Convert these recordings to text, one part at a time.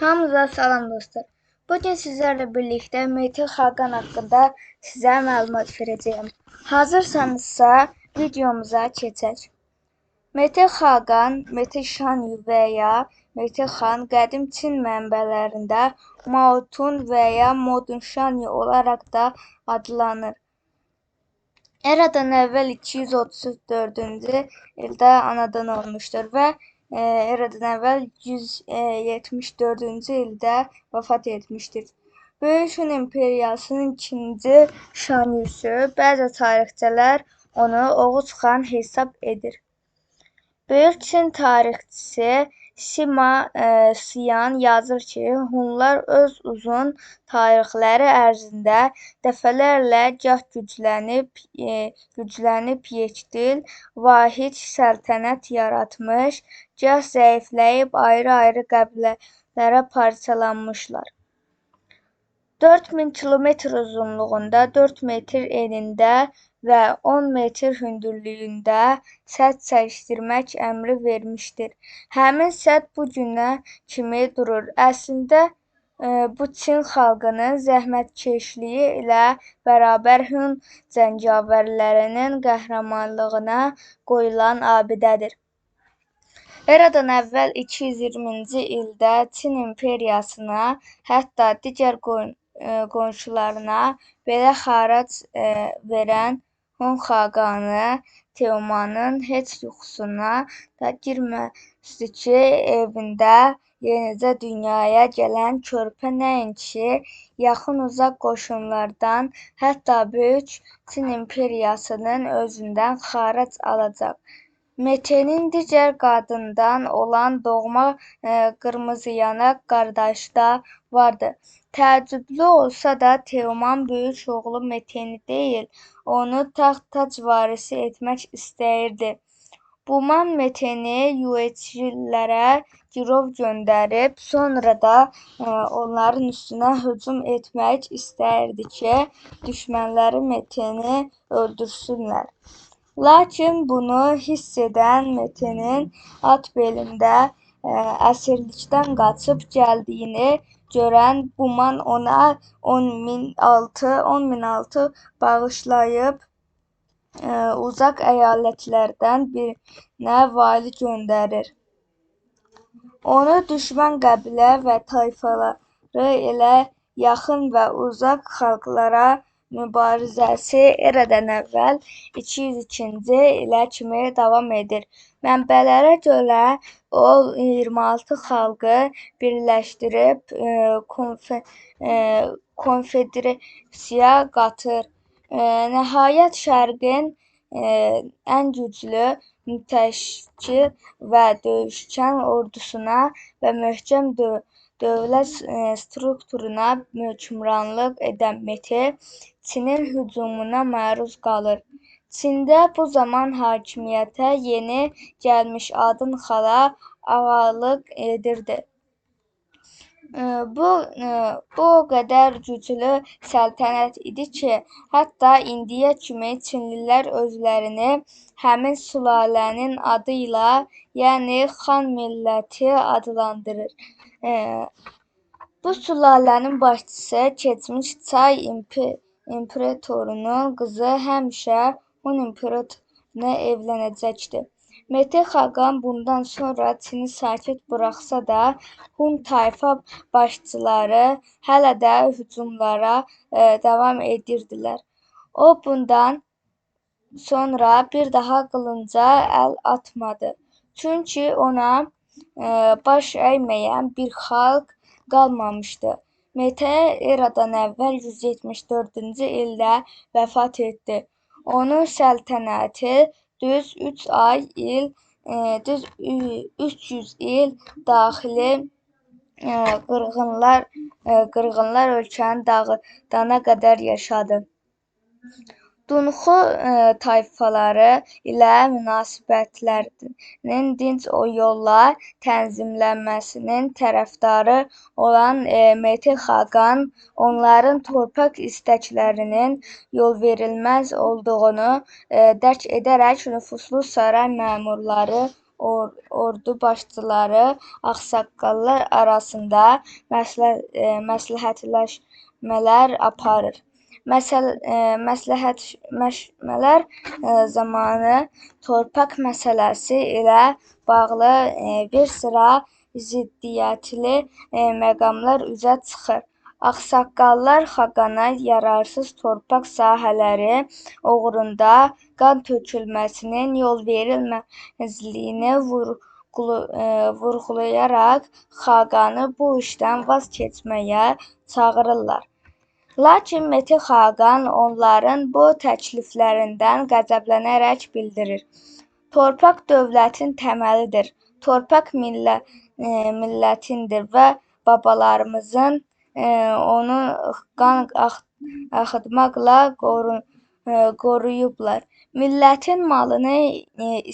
Hamınıza salam dostlar. Bugün sizlərlə birlikdə Mehdi Xaqan haqqında sizə məlumat verəcəyəm. Hazırsanızsa videomuza keçək. Mehdi Xaqan, Mehdi Şanyu və ya Mehdi xan qədim Çin mənbələrində Maotun və ya Modun Şanyu olaraq da adlanır. Eradan əvvəl 234-cü ildə anadan olmuşdur və Eradan əvvəl 174-cü ildə vəfat etmişdir. Böyük Hun imperiyasının ikinci Şanyusu, bəzi tarixçilər onu Oğuz xan hesab edir. Böyük Çin tarixçisi Sima e, Siyan yazır ki, Hunlar öz uzun tarixləri ərzində dəfələrlə gah güclənib, e, güclənib yekdil, vahid səltənət yaratmış, gah zəifləyib ayrı-ayrı qəbilələrə parçalanmışlar. 4000 kilometr uzunluğunda, 4 metr enində və 10 metr hündürlüyündə sədd çəkdirmək əmri vermişdir. Həmin sədd bu günə kimi durur. Əslində e, bu Çin xalqının zəhmətkeşliyi ilə bərabər Hun cəngavərlərinin qəhrəmanlığına qoyulan abidədir. Eradan əvvəl 220-ci ildə Çin imperiyasına, hətta digər qoyun qonşularına belə xərac e, verən Hun xaqanı Teomanın heç yuxusuna da girməzdi ki, evində yenicə dünyaya gələn körpə nəinki yaxın-uzaq qoşunlardan, hətta böyük Çin imperiyasının özündən xərac alacaq. Metenin digər qadından olan doğma e, qırmızıyanaq qardaşı da vardı. Təəccüblü olsa da Teoman böyük oğlu Meteni deyil, onu taxt-tac varisi etmək istəyirdi. Buman Meteni Yueçilərə girov göndərib, sonra da e, onların üstünə hücum etmək istəyirdi ki, düşmənləri Meteni öldürsünlər. Lakin bunu hiss edən Metenin at belində ə, e, əsirlikdən qaçıb gəldiyini görən Buman ona 10.006 10.006 bağışlayıb ə, e, uzaq əyalətlərdən birinə vali göndərir. Onu düşmən qəbilə və tayfaları ilə yaxın və uzaq xalqlara mübarizəsi eradan əvvəl 202-ci ilə kimi davam edir. Mənbələrə görə o 26 xalqı birləşdirib e, konfe, e, konfederasiya qatır. E, nəhayət Şərqin ən güclü, mütəşəkkil və döyüşkən ordusuna və möhkəm dövlət strukturuna hökmranlıq edən Mete Çinin hücumuna məruz qalır. Çində bu zaman hakimiyyətə yeni gəlmiş Adın xala ağalıq edirdi. Bu bu o qədər güclü səltənət idi ki, hətta indiyə kimi çinlilər özlərini həmin sülalənin adı ilə, yəni Xan milləti adlandırır. Bu sülalənin başçısı keçmiş Çay imperatorunun qızı həmişə Hun imperatoruna evlənəcəkdi. Mete Xaqan bundan sonra Çini sakit buraxsa da, Hun tayfa başçıları hələ də hücumlara e, davam edirdilər. O bundan sonra bir daha qılınca əl atmadı. Çünki ona e, baş əyməyən bir xalq qalmamışdı. Mete eradan əvvəl 174-cü ildə vəfat etdi. Onun səltənəti düz 3 ay il, e, düz 300 il daxili e, qırğınlar e, qırğınlar ölkəni dağıdana qədər yaşadı. Dunxu e, tayfaları ilə münasibətlərinin dinc yolla tənzimlənməsinin tərəfdarı olan e, Mehdi Xaqan onların torpaq istəklərinin yolverilməz olduğunu e, dərk edərək nüfuzlu saray məmurları or ordu başçıları ağsaqqallar arasında məsləhə məsləhətləşmələr aparır. Məsəl e, məsləhətləşmələr e, zamanı torpaq məsələsi ilə bağlı e, bir sıra ziddiyyətli məqamlar üzə çıxır. Ağsaqqallar xaqana yararsız torpaq sahələri uğrunda qan tökülməsinin yol verilməzliyini vurğulayaraq xaqanı bu işdən vaz keçməyə çağırırlar. Lakin Mete Xaqan onların bu təkliflərindən qəzəblənərək bildirir: Torpaq dövlətin təməlidir. Torpaq millə e, millətindir və babalarımızın e, onu qan ax axıtmaqla e, qoruyublar. Millətin malını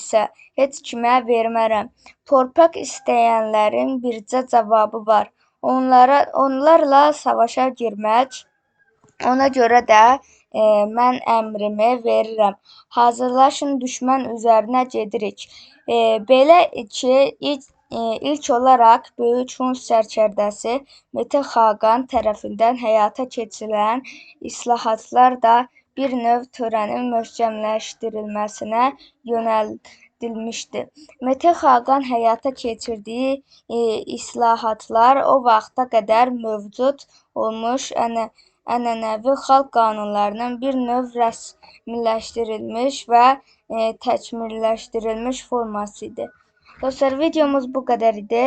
isə heç kimə vermərəm. Torpaq istəyənlərin bircə cavabı var: onlara onlarla savaşa girmək. Ona görə də e, mən əmrimi verirəm. Hazırlaşın, düşmən üzərinə gedirik. E, belə ki, ilk, e, ilk olaraq Böyük Hun sərkərdəsi Mete Xaqan tərəfindən həyata keçirilən islahatlar da bir növ törənin möhkəmləşdirilməsinə yönəldilmişdi. Mete Xaqan həyata keçirdiyi e, islahatlar o vaxta qədər mövcud olmuş ənə ənənəvi xalq qanunlarının bir növ rəsmiləşdirilmiş və e, təkmilləşdirilmiş forması idi. Dostlar videomuz bu qədər idi.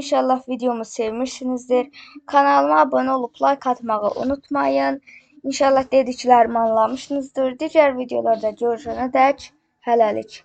İnşallah videomu sevmişsinizdir. Kanalıma abunə olub like atmağı unutmayın. İnşallah dediklərimi anlamışsınızdır. Digər videolarda görüşənədək hələlik.